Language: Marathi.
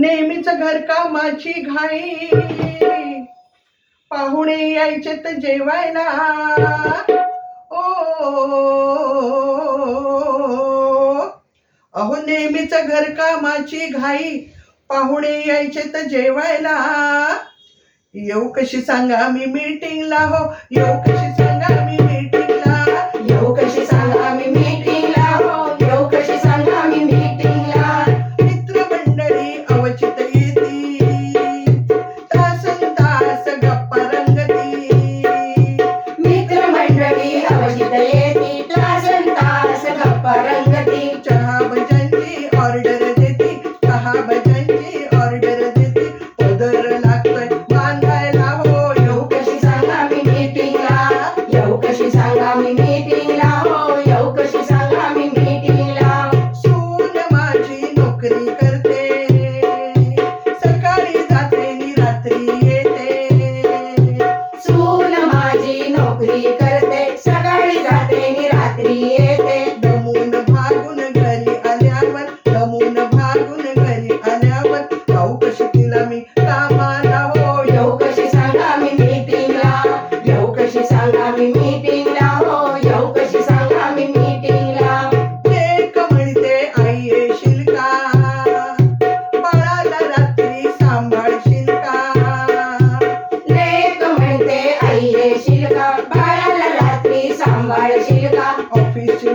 नेहमीच घर कामाची घाई. पाहुणे यायचे तर जेवायला. ओ अहो नेहमीच घरकामाची घाई. पाहुणे यायचे तर जेवायला. येऊ कशी सांगा मी मीटिंगला हो. येऊ कशी e Vai agitar, ofício